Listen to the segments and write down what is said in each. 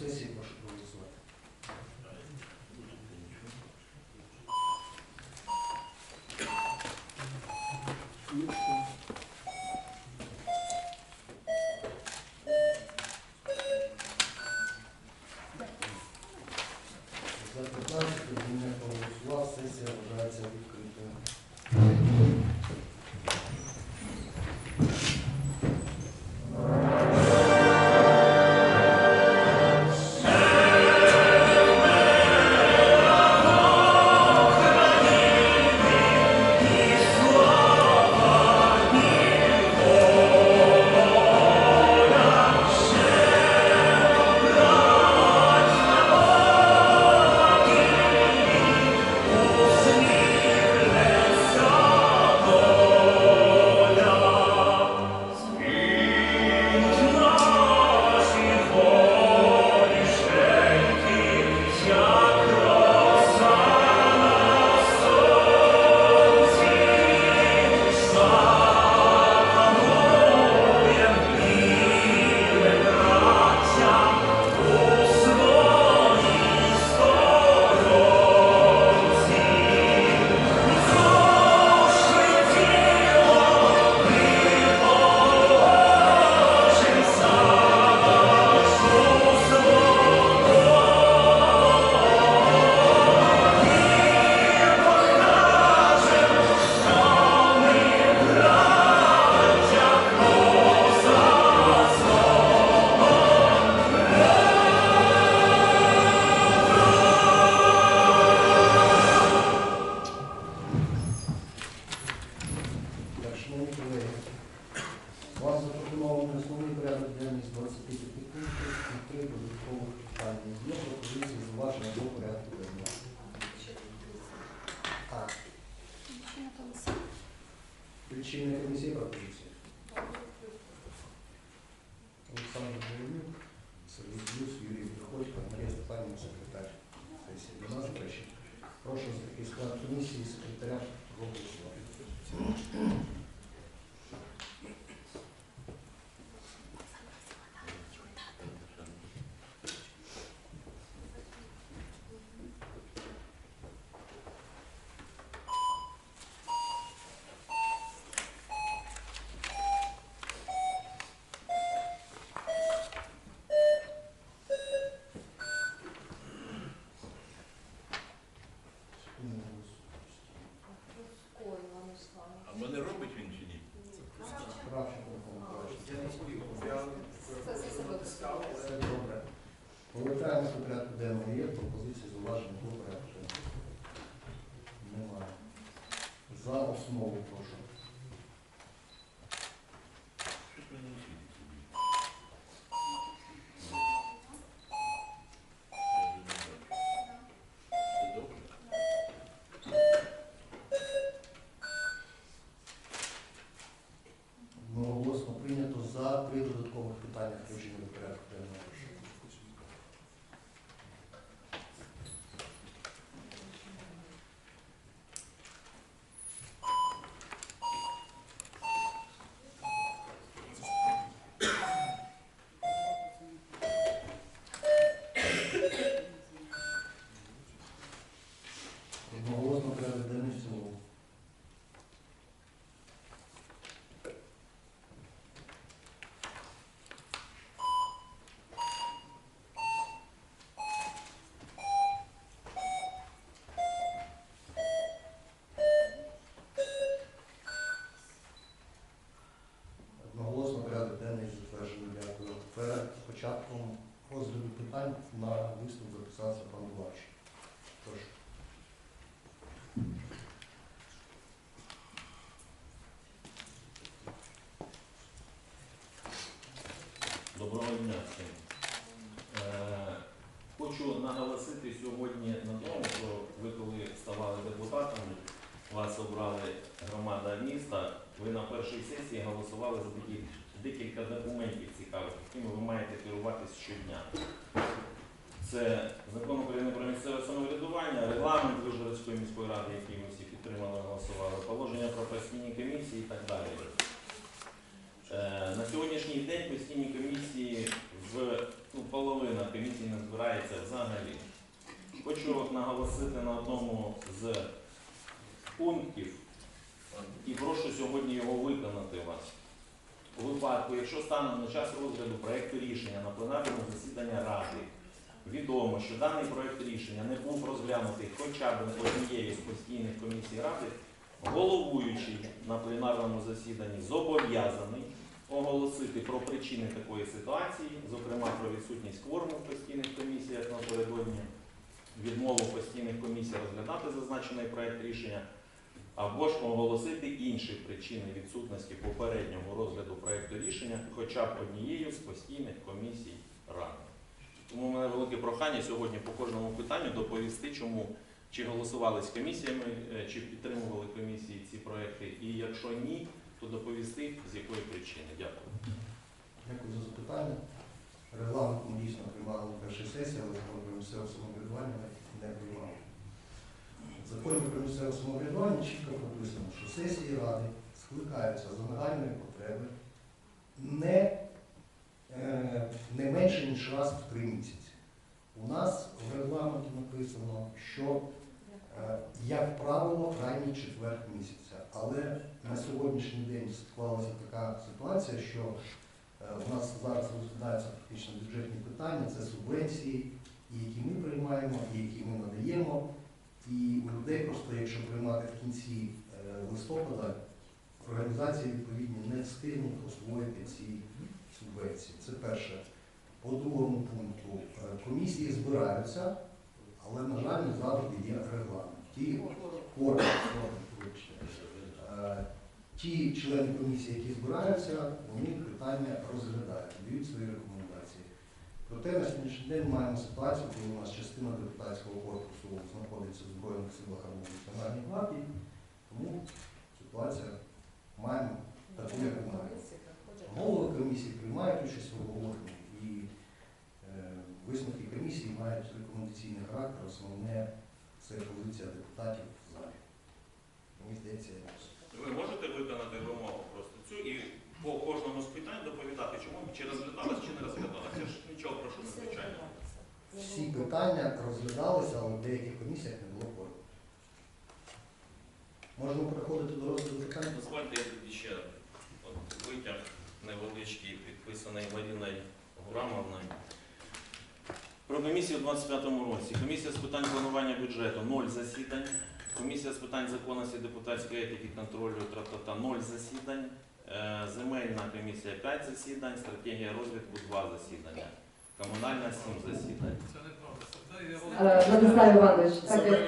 сесії прошу проголосувати. За 15 днів проголосував, сесія вважається відкритою. medicina che mi sembra così. Вони робить він чи ні? Я не хотів, я став, але добре. Повертаємося до порядку денного. Є пропозиції, зауваження. Дня всім. Е, хочу наголосити сьогодні на тому, що ви коли ставали депутатами, вас обрали громада міста, ви на першій сесії голосували за такі декілька документів цікавих, якими ви маєте керуватись щодня. Це закон України про місцеве самоврядування, регламент Вижгородської міської ради, який ми всі підтримали, голосували, положення про постійні комісії і так далі. Е, На сьогоднішній день постійні комісії в ну, половина комісій не збирається взагалі. Хочу наголосити на одному з пунктів і прошу сьогодні його виконати вас. У випадку, якщо станом на час розгляду проєкту рішення на пленарному засіданні Ради відомо, що даний проєкт рішення не був розглянутий хоча б однією з постійних комісій Ради, головуючий на пленарному засіданні зобов'язаний оголосити про причини такої ситуації, зокрема про відсутність кворуму в постійних комісіях напередодні, відмову постійних комісій розглядати зазначений проєкт рішення, або ж оголосити інші причини відсутності попереднього розгляду проєкту рішення хоча б однією з постійних комісій Ради. Тому у мене велике прохання сьогодні по кожному питанню доповісти, чому чи голосували з комісіями, е, чи підтримували комісії ці проекти, і якщо ні, то доповісти з якої причини. Дякую. Дякую за запитання. Регламент ми дійсно приймали на першій сесії, але закон про місцеве самоврядування не приймали. В законі про місцеве самоврядування чітко прописано, що сесії ради скликаються за нагальної потреби не, е, не менше, ніж раз в три місяці. У нас в регламенті написано, що Як правило, крайній четвер місяця. Але на сьогоднішній день склалася така ситуація, що е, у нас зараз розглядаються фактично бюджетні питання, це субвенції, які ми приймаємо, і які ми надаємо. І у людей просто, якщо приймати в кінці е, листопада, організації відповідні не встигнуть освоїти ці субвенції. Це перше. По другому пункту е, комісії збираються, але, на жаль, не завжди є регламент. Ті органи, е, ті члени комісії, які збираються, вони питання розглядають, дають свої рекомендації. Проте на сьогоднішній день маємо ситуацію, коли у нас частина депутатського корпусу знаходиться в Збройних силах або Національній гвардії, тому ситуація маємо таку, яку маємо. Голови комісії приймають участь в обговоренні висновки комісії мають рекомендаційний характер, основне це позиція депутатів в залі. Мені здається, якось. Ви можете виконати вимогу просто цю і по кожному з питань доповідати, чому чи розглядалось, чи не розглядалось. Я ж нічого прошу надзвичайно. всі питання розглядалися, але в деяких комісіях не було кворуму. Можемо переходити до розгляду питань. Дозвольте, я тоді ще от витяг невеличкий, підписаний Маріною Гурамовною. Про комісію у 25-му році. Комісія з питань планування бюджету 0 засідань. Комісія з питань законності, депутатської етики, контролю тра-та-та 0 засідань. Е, Земельна комісія 5 засідань, стратегія розвитку 2 засідання. Комунальна 7 засідань. Це неправда. Це Е, Владислав Іванович, так як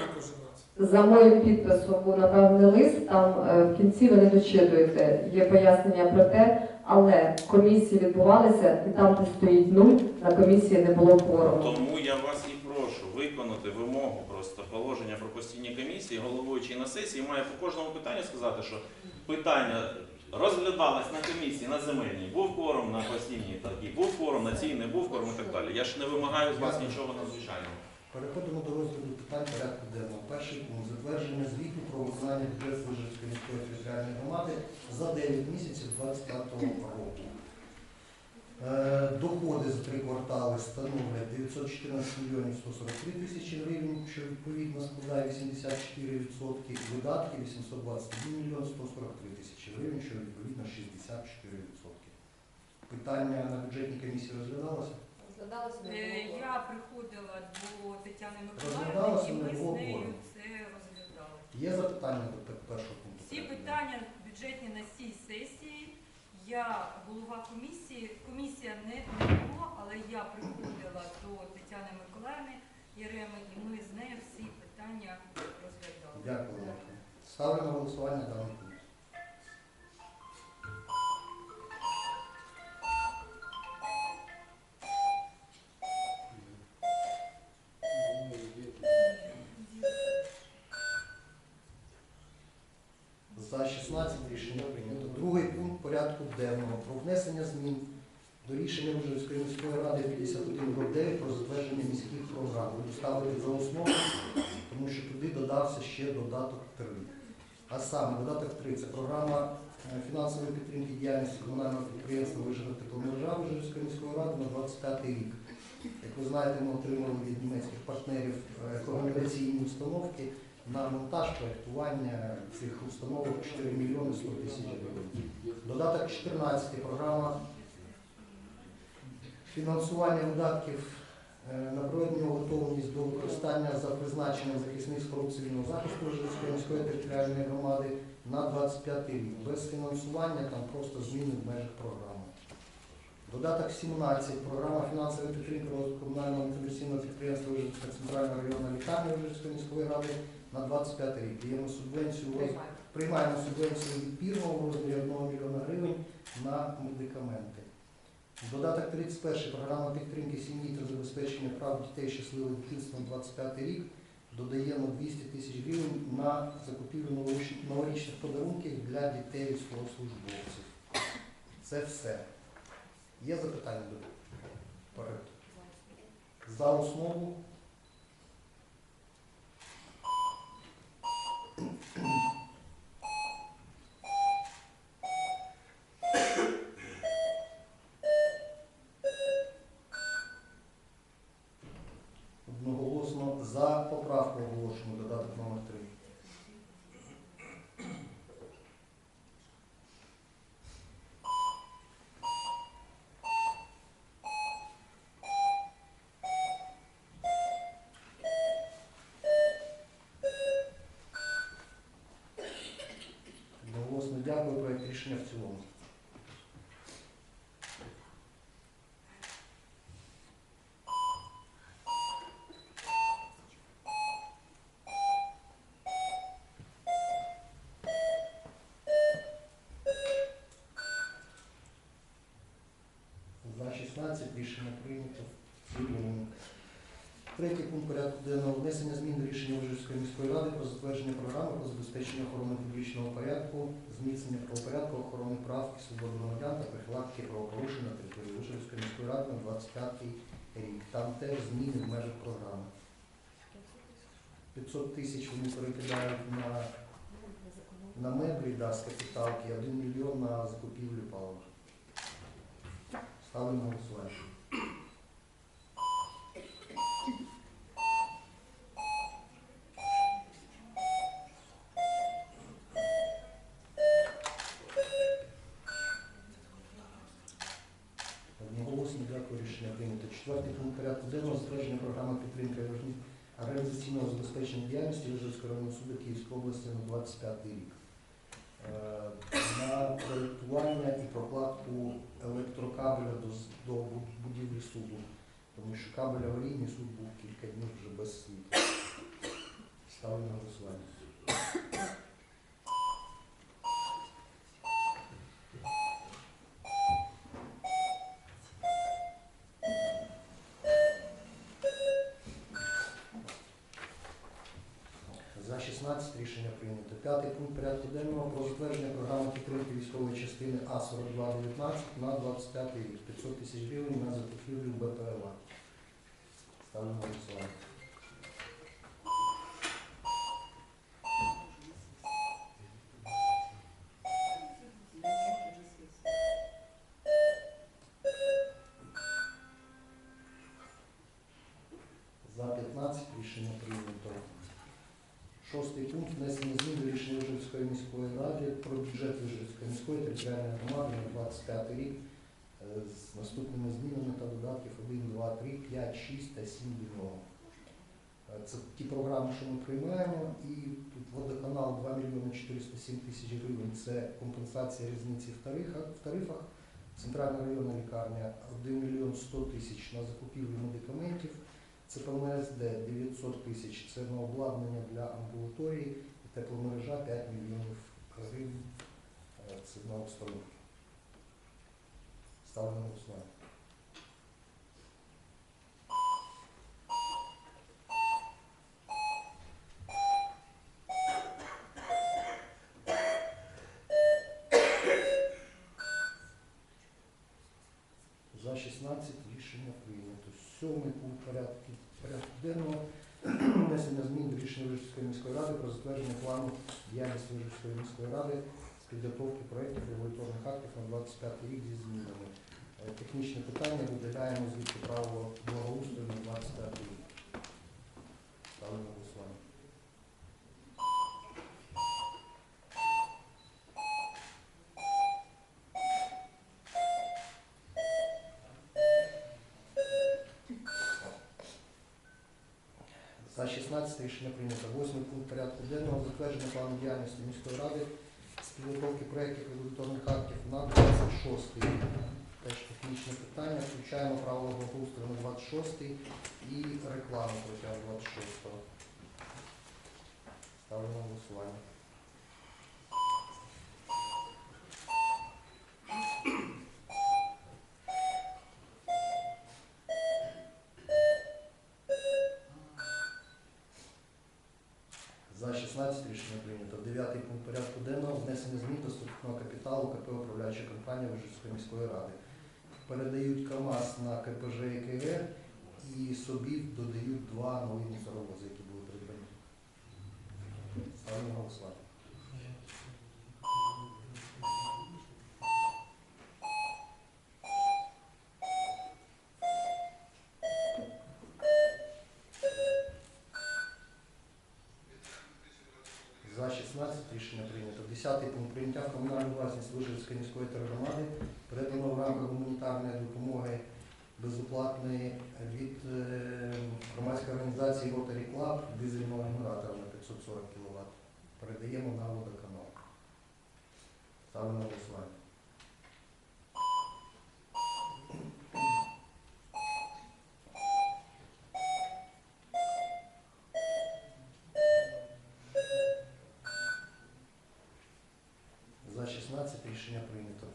за моїм підписом був направлений лист, там е, в кінці ви не дочитуєте. Є пояснення про те, але комісії відбувалися, і там, де стоїть нуль, на комісії не було кворуму. Тому я вас і прошу виконати вимогу просто положення про постійні комісії. Головуючий на сесії має по кожному питанню сказати, що питання розглядалось на комісії на земельній, був кворум на постійній такій, був кворум на цій, не був кворум і так далі. Я ж не вимагаю з вас нічого надзвичайного. Переходимо до розгляду питань порядку денного. Перший пункт затвердження звіту про виконання бюджету Вижницької міської територіальної громади за 9 місяців 2025 року. Е, Доходи за три квартали становлять 914 мільйонів 143 тисячі гривень, що відповідно складає 84%, видатки 821 мільйон 143 тисячі гривень, що відповідно 64%. Питання на бюджетній комісії розглядалося? Е, Я приходила до Тетяни Розглядалося, Миколаївни, і ми з нею це розглядали. Є запитання до пер- першого пункту? Всі питання бюджетні на цій сесії. Я голова комісії. Комісія не, не було, але я приходила до Тетяни Миколаївни Єреми, і ми з нею всі питання розглядали. Дякую. Марко. Ставлю на голосування даний 2005 рік. Як ви знаєте, ми отримали від німецьких партнерів е, комунікаційні установки на монтаж проєктування цих установок 4 мільйони 100 тисяч гривень. Додаток 14 програма фінансування видатків е, на проведення готовність до використання за призначенням захисних з корупційного захисту Житомирської міської територіальної громади на 25 рік без фінансування, там просто зміни в межах програми. Додаток 17. Програма фінансової підтримки розвитку комунального комерційного підприємства Ужгородська центральна районна лікарня Ужгородської міської ради на 25 рік. Даємо субвенцію приймаємо субвенцію від пірного в розмірі 1 мільйона гривень на медикаменти. Додаток 31. Програма підтримки сім'ї та забезпечення прав дітей щасливим дитинством 25 рік. Додаємо 200 тисяч гривень на закупівлю новорічних подарунків для дітей військовослужбовців. Це все. Є запитання до проекту? За основу. Одноголосно за поправку оголошено додаток номер 3. Одноголосно дякую. Проект рішення в цілому. За 16 рішення прийнято. Третій пункт порядку денного внесення змін до рішення Ужгородської міської ради про затвердження програми про забезпечення охорони публічного порядку, зміцнення правопорядку, охорони прав і свобод громадян та профілактики правопорушень на території Ужгородської міської ради на 25 рік. Там теж зміни в межах програми. 500 тисяч вони перекидають на, на меблі да, з капіталки, 1 мільйон на закупівлю палива. Ставимо голосування. Одноголосно дякую, рішення прийнято. Четвертий пункт порядку денного затвердження програми підтримки органі- організаційного забезпечення діяльності Ужгородського районного суду Київської області на 25 рік. Е, На проєктування і прокладку електрокабеля до будівлі суду, тому що кабель аварійний суд був кілька днів вже без світла. Ставлю на голосування. військової частини А4219 на 25 рік. 500 тисяч гривень на закупівлю БПЛА. Ставлю на голосування. За 15 рішення прийнято. Шостий пункт внесення змін до рішення Ужгородської міської ради про бюджет Ужгородської міської територіальної громади на 25 рік е, з наступними змінами та додатків 1, 2, 3, 5, 6 та 7 до нього. Е, Це ті програми, що ми приймаємо, і тут водоканал 2 мільйони 407 тисяч гривень. Це компенсація різниці в тарифах. В тарифах. Центральна районна лікарня 1 мільйон 100 тисяч на закупівлю медикаментів. Це ПМСД 900 тисяч, це на обладнання для амбулаторії і тепломережа 5 мільйонів гривень. Е, це на обстановки. Ставлено на. За 16 рішення прийнято. Сьомий пункт порядку, порядку денного внесення змін до рішення Вижівської міської ради про затвердження плану діяльності Вижівської міської ради з підготовки проєктів регуляторних актів на 25 рік зі змінами. Е, Технічне питання виділяємо звідти право благоустрою на 25 рік. Ставлю на голосування. За 16 рішення прийнято. Восьмий пункт порядку денного затвердження плану діяльності міської ради з підготовки проєктів регуляторних актів на 26-й. Теж технічне питання. Включаємо правила благоустрою на 26 і рекламу протягом 26-го. Ставлю на голосування. За 16 рішення прийнято. Дев'ятий пункт порядку денного внесення змін до статутного капіталу КП управляюча компанія міської ради. Передають КАМАЗ на КПЖ і КГ і собі додають два нові мусоровози, які були придбані. Ставимо голосувати. За 16 рішення прийнято. Десятий пункт прийняття в комунальну власність Вижівської міської тергромади передано в рамках гуманітарної допомоги безоплатної від е, громадської організації Rotary Club дизельного генератора на 540 кВт. Передаємо на водоканал. Ставимо голосування. За 16 рішення прийнято.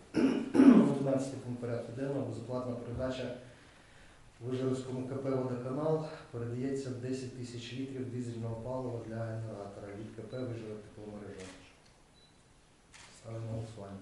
11 пункт порядку денного безоплатна передача Вижгородському КП «Водоканал» передається 10 тисяч літрів дизельного палива для генератора від КП «Вижгород тепломережа». Ставлю на голосування.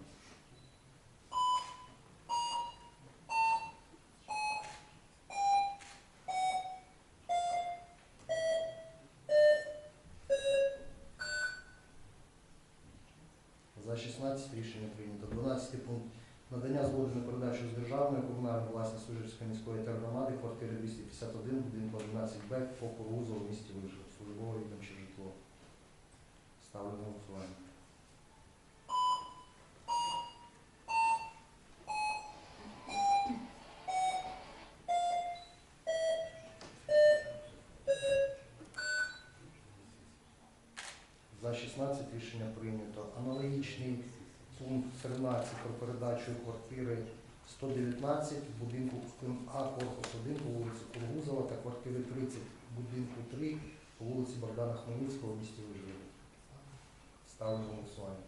За 16 рішення прийнято. 12 пункт. Надання згоди на передачу з державної комунальної власності Вижівської міської тергромади квартири 251, будинку 11Б по Кургузу в місті Вижгород. Службове відомче житло. Ставлю на голосування. За 16 рішення прийнято. Аналогічний пункт 13 про передачу квартири 119 будинку А корпус 1 по вулиці Кургузова та квартири 30 будинку 3 по вулиці Богдана Хмельницького в місті Вижгород. Ставлю голосування.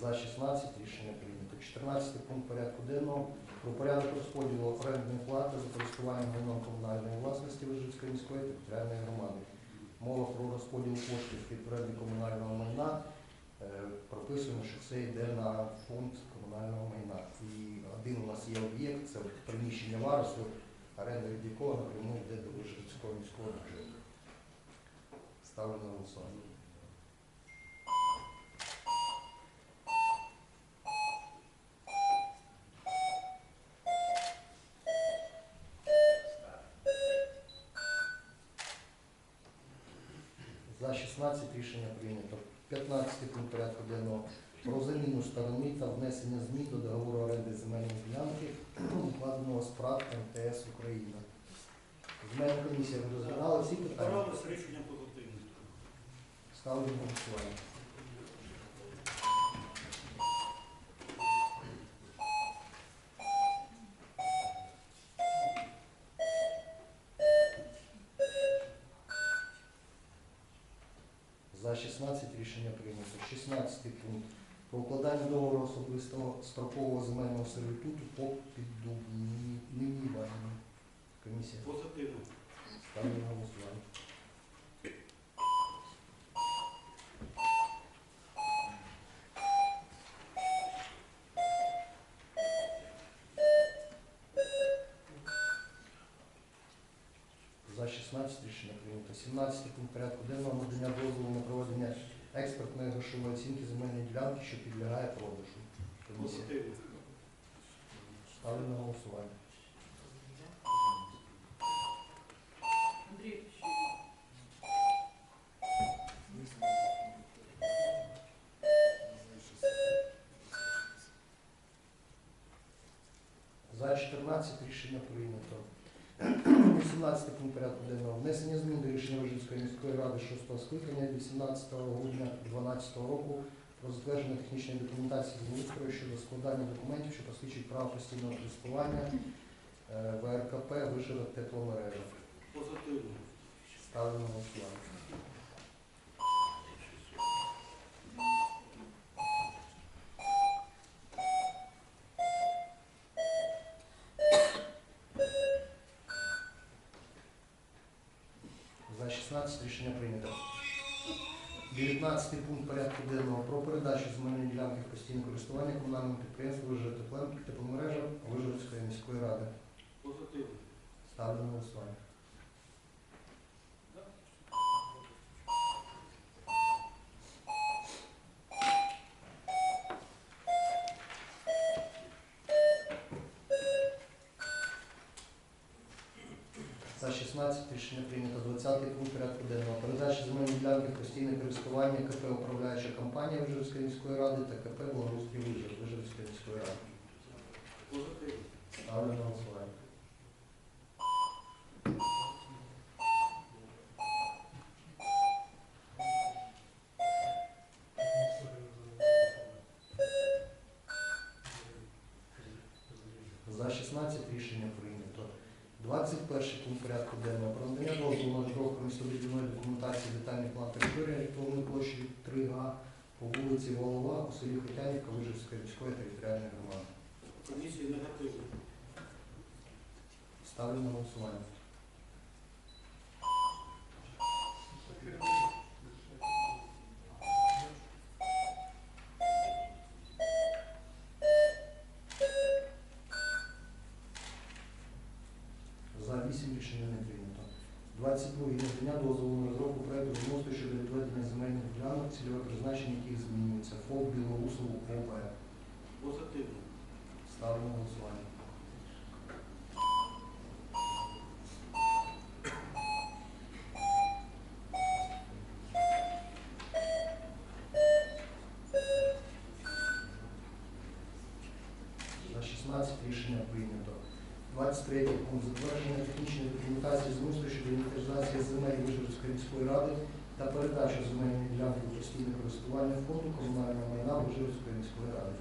За 16 рішення прийнято. 14 пункт порядку денного про порядок розподілу орендної плати за користування майном комунальної власності Вижицької міської територіальної громади. Мова про розподіл коштів від оренди комунального майна. Е, Прописуємо, що це йде на фонд комунального майна. І один у нас є об'єкт, це приміщення Варусу, оренда від якого напряму йде до Вижицького міського бюджету. Ставлю на голосування. За 16 рішення прийнято. 15 пункт порядку денного про заміну сторони та внесення змін до договору оренди земельної ділянки, укладеного справ МТС Україна. Земельна комісія ви розглядали всі питання? Рішення позитивне. Ставлю голосування. За 16 рішення прийнято. 16 пункт. Про укладання договору особистого строкового земельного сервітуту по піддубні Івані. Комісія. Позитивно. Ставлю на голосування. За 16 рішення прийнято. 17 пункт порядку денного надання дозволу на проведення експертної грошової оцінки земельної ділянки, що підлягає продажу. Комісія. Ставлю на голосування. За 14 рішення прийнято. 18 пункт порядку денного. Внесення змін до рішення Рожинської міської ради 6 скликання 18 грудня 2012 року про затвердження технічної документації землеустрою щодо складання документів, що посвідчують право постійного користування е, ВРКП Вишивок тепломережа. Позитивно. Ставлено голосування. За 16 рішення прийнято. 19 пункт порядку денного про передачу земельної ділянки в постійне користування комунальному підприємству «Виживо тепломережа Вижгородської міської ради. Позитивно. Ставлю на голосування. За 16 рішення прийнято 20 пункт порядку денного. Передача земельної ділянки в постійне користування КП управляюча компанія Вижгородської міської ради та КП Благоустрій Вижгород Вижгородської міської ради. Позитивно. Ставлю на голосування. За 16 рішення прийнято. 21 пункт порядку денного. Про надання дозволу на розробку містобудівної документації детальний план території орієнтовної площі 3 га по вулиці Волова у селі Хотянівка Вижівської міської територіальної громади. Комісія негативна. Ставлю на голосування. За 8 рішення не прийнято. 22 надання дозволу на розробку проекту замовства щодо відведення земельних ділянок, цільове призначення яких змінюється. ФОП Білоусов ОП. Позитивно. Ставлю на голосування. За 16 рішення прийнято. 23 пункт затвердження технічної документації з мислу щодо інвентаризації земель Вижгородської міської ради та передачу земельної ділянки у постійне користування фонду комунального майна Вижгородської міської ради.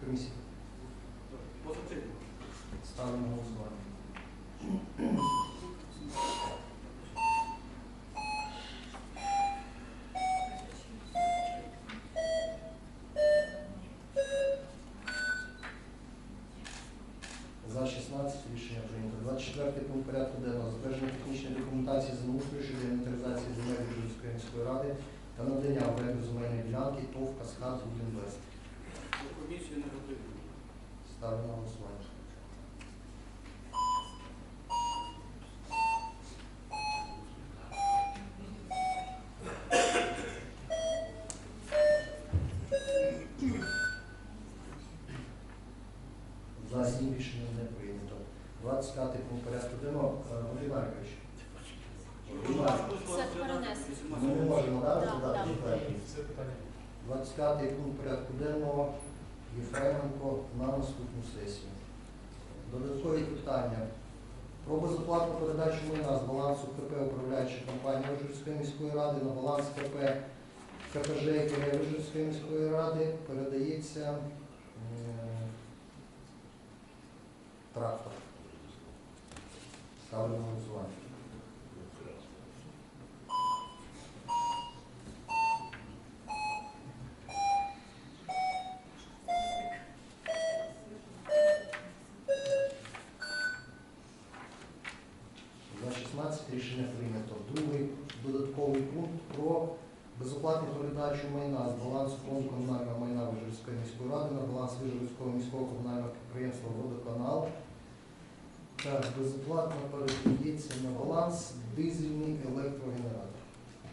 Комісія. Позитивно. Ставимо голосування. За 16 рішення прийнято. 24 пункт порядку денного. Затвердження технічної документації землеустрою щодо інвентаризації земель Вижгородської міської ради та надання в оренду земельної ділянки ТОВ Каскад Будінвест. Комісія негативна. Ставлю на голосування. За сім рішення не прийнято. 25 пункт порядку денного. Е, Андрій Маркович. Андрій Маркович. Це перенесено. Ми не можемо дати Да, задати да. четвертий. 25 пункт порядку денного Єфременко на наступну сесію. Додаткові питання. Про безоплатну передачу майна з балансу КП управляючої компанії Вижгородської міської ради на баланс КП КПЖ КР Вижгородської міської ради передається е, трактор. Ставлю на голосування. міської ради на баланс Вижгородського міського комунального підприємства «Водоканал». Так, безоплатно передається на баланс дизельний електрогенератор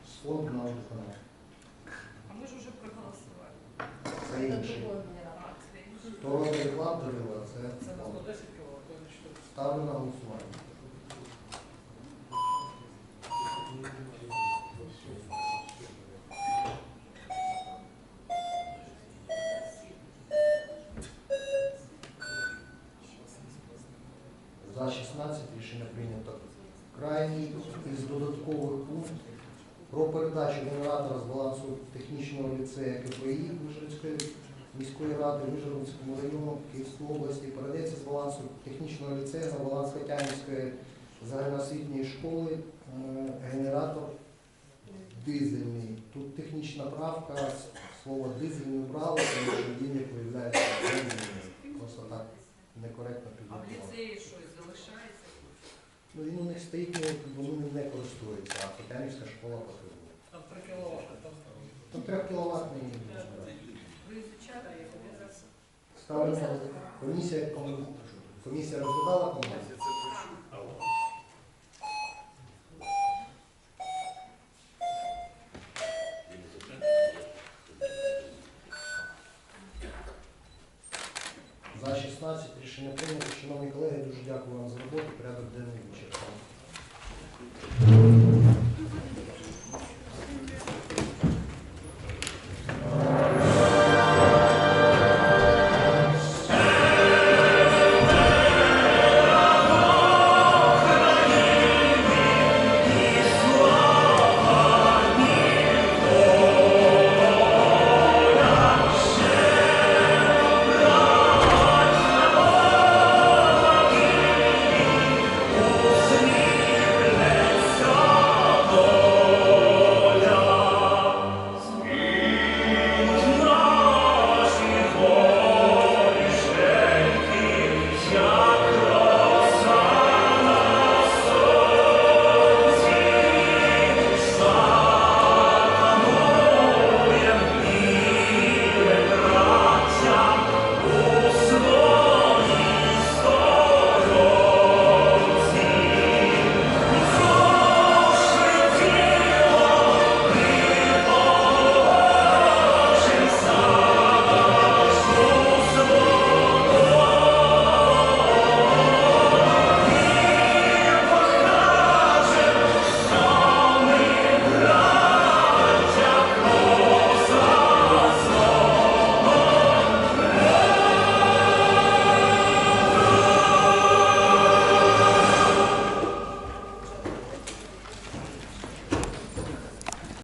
з фонду на водоканал. А ми ж вже проголосували. Це інший. А, це інше. То робить ламповий, а це Це на фонд. 110 кВт, то не 4. Ставлю на голосування. За 16 рішення прийнято. Крайній із додаткових пунктів про передачу генератора з балансу технічного ліцею КПІ Вижгородської міської ради Вижгородському району Київської області передається з балансу технічного ліцею на баланс Хотянівської загальноосвітньої школи е, генератор дизельний. Тут технічна правка, слово дизельний убрали, тому що він не появляється. Просто так некоректно А в ліцеї щось залишається? Ну він у них стоїть, бо вони не користуються, а Хотянівська школа потребує. Там 3 кВт, там Там 3 кВт? Ставлю на комісія, комісія розглядала комісію? За 16 рішення прийнято. Шановні колеги, дуже дякую вам за роботу. Порядок денний вичерпаний.